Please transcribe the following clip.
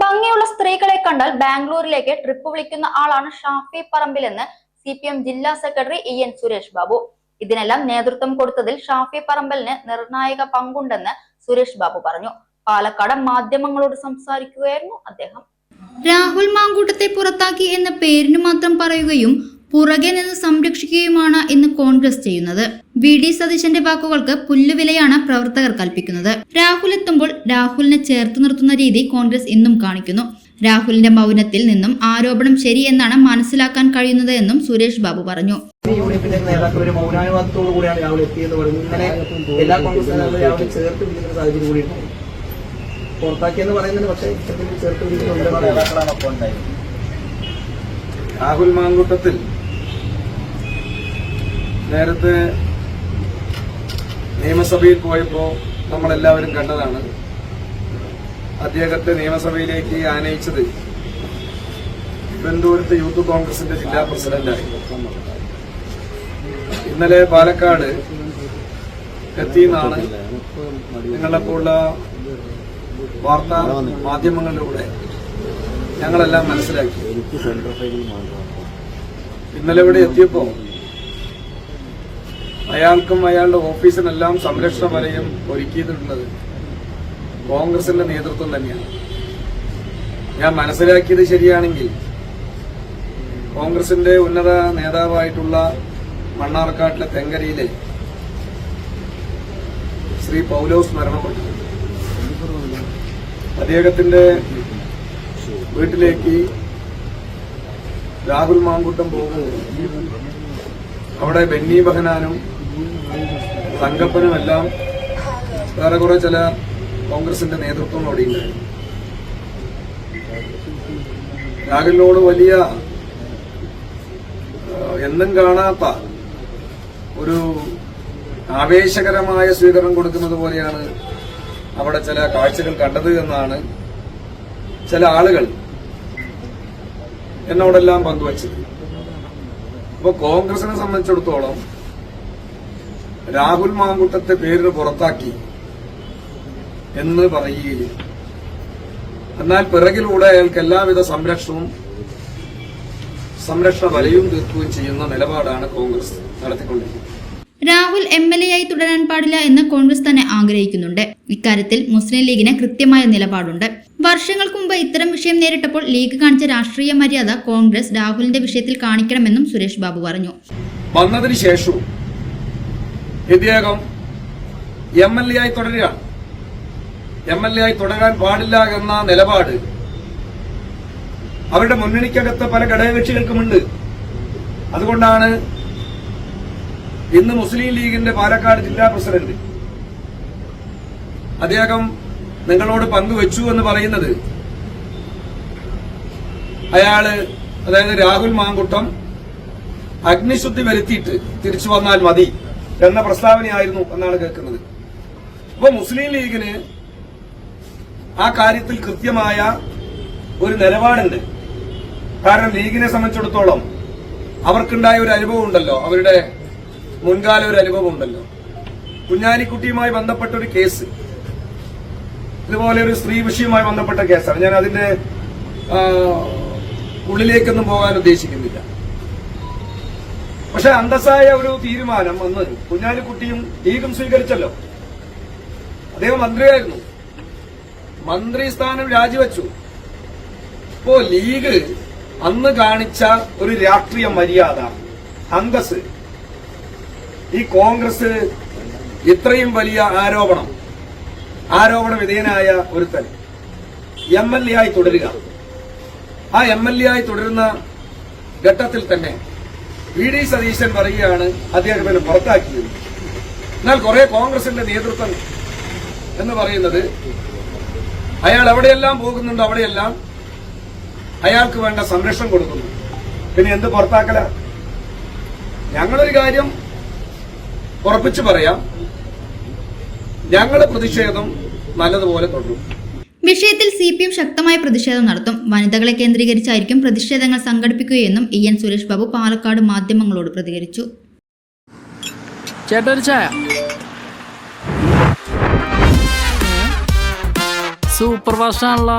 ഭംഗിയുള്ള സ്ത്രീകളെ കണ്ടാൽ ബാംഗ്ലൂരിലേക്ക് ട്രിപ്പ് വിളിക്കുന്ന ആളാണ് ഷാഫി പറമ്പിലെന്ന് സി പി എം ജില്ലാ secretary E N Suresh Babu. ഇതിനെല്ലാം നേതൃത്വം കൊടുത്തതിൽ ഷാഫി പറമ്പലിന് നിർണായക പങ്കുണ്ടെന്ന് സുരേഷ് ബാബു പറഞ്ഞു. പാലക്കാട് മാധ്യമങ്ങളോട് സംസാരിക്കുകയായിരുന്നു അദ്ദേഹം. രാഹുൽ മാങ്കൂട്ടത്തെ പുറത്താക്കി എന്ന പേരിന് മാത്രം പറയുകയും പുറകെ നിന്ന് സംരക്ഷിക്കുകയുമാണ് ഇന്ന് കോൺഗ്രസ് ചെയ്യുന്നത്. വി. ഡി. സതീശന്റെ വാക്കുകൾക്ക് പുല്ലുവിലയാണ് പ്രവർത്തകർ കൽപ്പിക്കുന്നത്. രാഹുൽ എത്തുമ്പോൾ രാഹുലിനെ ചേർത്ത് നിർത്തുന്ന രീതി കോൺഗ്രസ് ഇന്നും കാണിക്കുന്നു. രാഹുലിന്റെ മൗനത്തിൽ നിന്നും ആരോപണം ശരി എന്നാണ് മനസ്സിലാക്കാൻ കഴിയുന്നത് എന്നും സുരേഷ് ബാബു പറഞ്ഞു. യൂണിയന്റെ നേതാക്കൾ ഒരു മൗനാനുവാദത്തോടു കൂടിയാണ് രാഹുൽ എത്തിയെന്ന് എല്ലാ കോൺഗ്രസ് നേതാക്കളും രാഹുൽ ചേർത്ത് പിടിക്കുന്ന സാഹചര്യം കൂടി പുറത്താക്കിയെന്ന് പറയുന്നത് പക്ഷേ ഇത്തരത്തിൽ ചേർത്ത് പിടിക്കുന്നുണ്ട് നേതാക്കളാണ് രാഹുൽ മാങ്കൂട്ടത്തിൽ നേരത്തെ നിയമസഭയിൽ പോയപ്പോൾ നമ്മളെല്ലാവരും കണ്ടതാണ്. അദ്ദേഹത്തെ നിയമസഭയിലേക്ക് ആനയിച്ചത് തിരുവനന്തപുരത്ത് യൂത്ത് കോൺഗ്രസിന്റെ ജില്ലാ പ്രസിഡന്റായി. ഇന്നലെ പാലക്കാട് എത്തിയെന്നാണ് നിങ്ങളെപ്പോലുള്ള വാർത്താ മാധ്യമങ്ങളിലൂടെ ഞങ്ങളെല്ലാം മനസ്സിലാക്കി. ഇന്നലെ ഇവിടെ എത്തിയപ്പോ അയാൾക്കും അയാളുടെ ഓഫീസിനെല്ലാം സംരക്ഷണ വലയം ഒരുക്കിയിട്ടുള്ളത് കോൺഗ്രസിന്റെ നേതൃത്വം തന്നെയാണ്. ഞാൻ മനസ്സിലാക്കിയത് ശരിയാണെങ്കിൽ കോൺഗ്രസിന്റെ ഉന്നത നേതാവായിട്ടുള്ള മണ്ണാർക്കാട്ടിലെ തെങ്കരയിലെ ശ്രീ പൗലോസ് മരണപ്പെട്ടു. അദ്ദേഹത്തിന്റെ വീട്ടിലേക്ക് രാഹുൽ മാങ്കുട്ടം പോകുന്നത് അവിടെ ബെന്നി ബഹനാനും തങ്കപ്പനും എല്ലാം വേറെ കുറെ ചില കോൺഗ്രസിന്റെ നേതൃത്വം അവിടെ രാഹുലിനോട് വലിയ എന്നും കാണാത്ത ഒരു ആവേശകരമായ സ്വീകരണം കൊടുക്കുന്നത് പോലെയാണ് അവിടെ ചില കാഴ്ചകൾ കണ്ടത് എന്നാണ് ചില ആളുകൾ എന്നോടെല്ലാം പങ്കുവച്ചത്. അപ്പൊ കോൺഗ്രസിനെ സംബന്ധിച്ചിടത്തോളം രാഹുൽ മാങ്കുട്ടത്തെ പേരിന് പുറത്താക്കി എന്ന് പറയുകയില്ല എന്നാൽ പിറകിലൂടെ അയാൾക്ക് എല്ലാവിധ സംരക്ഷണവും സംരക്ഷണ വലയും തീർക്കുകയും ചെയ്യുന്ന നിലപാടാണ് കോൺഗ്രസ് നടത്തിക്കൊണ്ടിരിക്കുന്നത്. രാഹുൽ എം എൽ എ ആയി തുടരാൻ പാടില്ല എന്ന് കോൺഗ്രസ് തന്നെ ആഗ്രഹിക്കുന്നുണ്ട്. ഇക്കാര്യത്തിൽ മുസ്ലിം ലീഗിന് കൃത്യമായ നിലപാടുണ്ട്. വർഷങ്ങൾക്ക് മുമ്പ് ഇത്തരം വിഷയം നേരിട്ടപ്പോൾ ലീഗ് കാണിച്ച രാഷ്ട്രീയ മര്യാദ കോൺഗ്രസ് രാഹുലിന്റെ വിഷയത്തിൽ കാണിക്കണമെന്നും സുരേഷ് ബാബു പറഞ്ഞു. വന്നതിന് ശേഷവും ഇതിയകം എം എൽ എ ആയി തുടരുകയാണ്. എം എൽ എ ആയി തുടരാൻ പാടില്ല എന്ന നിലപാട് അവരുടെ മുന്നണിക്കകത്ത് പല ഘടകകക്ഷികൾക്കുമുണ്ട്. അതുകൊണ്ടാണ് ഇന്ന് മുസ്ലിം ലീഗിന്റെ പാലക്കാട് ജില്ലാ പ്രസിഡന്റ് അദ്ദേഹം നിങ്ങളോട് പങ്കുവച്ചു എന്ന് പറയുന്നത് അയാൾ അതായത് രാഹുൽ മാങ്കുട്ടം അഗ്നിശുദ്ധി വരുത്തിയിട്ട് തിരിച്ചു വന്നാൽ മതി എന്ന പ്രസ്താവനയായിരുന്നു എന്നാണ് കേൾക്കുന്നത്. അപ്പൊ മുസ്ലിം ലീഗിന് ആ കാര്യത്തിൽ കൃത്യമായ ഒരു നിലപാടുണ്ട്. കാരണം ലീഗിനെ സംബന്ധിച്ചിടത്തോളം അവർക്കുണ്ടായ ഒരു അനുഭവം ഉണ്ടല്ലോ അവരുടെ മുൻകാല ഒരു അനുഭവം ഉണ്ടല്ലോ കുഞ്ഞാലിക്കുട്ടിയുമായി ബന്ധപ്പെട്ട ഒരു കേസ്. ഇതുപോലെ ഒരു സ്ത്രീ വിഷയവുമായി ബന്ധപ്പെട്ട കേസാണ്. ഞാൻ അതിന്റെ ഉള്ളിലേക്കൊന്നും പോകാൻ ഉദ്ദേശിക്കുന്നില്ല. പക്ഷെ അന്തസ്സായ ഒരു തീരുമാനം അന്ന് കുഞ്ഞാലിക്കുട്ടിയും ലീഗും സ്വീകരിച്ചല്ലോ. അദ്ദേഹം മന്ത്രിയായിരുന്നു. മന്ത്രി സ്ഥാനം രാജിവെച്ചു. ഇപ്പോ ലീഗ് അന്ന് കാണിച്ച ഒരു രാഷ്ട്രീയ മര്യാദ അന്തസ് ഈ കോൺഗ്രസ് ഇത്രയും വലിയ ആരോപണം ആരോപണ വിധേയനായ ഒരുത്തൻ എം എൽ എ ആയി തുടരുക. ആ എം എൽ എ ആയി തുടരുന്ന ഘട്ടത്തിൽ തന്നെ വി ഡി സതീശൻ പറയുകയാണ് അദ്ദേഹം എന്നെ പുറത്താക്കിയത്. എന്നാൽ കുറെ കോൺഗ്രസിന്റെ നേതൃത്വം എന്ന് പറയുന്നത് അയാൾ എവിടെയെല്ലാം പോകുന്നുണ്ടോ അവിടെയെല്ലാം അയാൾക്ക് വേണ്ട സംരക്ഷണം കൊടുക്കുന്നു. പിന്നെ എന്ത് പുറത്താക്കല? ഞങ്ങളൊരു കാര്യം ഉറപ്പിച്ചു പറയാം ഞങ്ങളുടെ പ്രതിഷേധം നല്ലതുപോലെ തുടരും. വിഷയത്തിൽ സി പി എം ശക്തമായ പ്രതിഷേധം നടത്തും. വനിതകളെ കേന്ദ്രീകരിച്ചായിരിക്കും പ്രതിഷേധങ്ങൾ സംഘടിപ്പിക്കുകയെന്നും ഇ എൻ സുരേഷ് ബാബു പാലക്കാട് മാധ്യമങ്ങളോട് പ്രതികരിച്ചു. സൂപ്പർ ഫാസ്റ്റ് ആണല്ലോ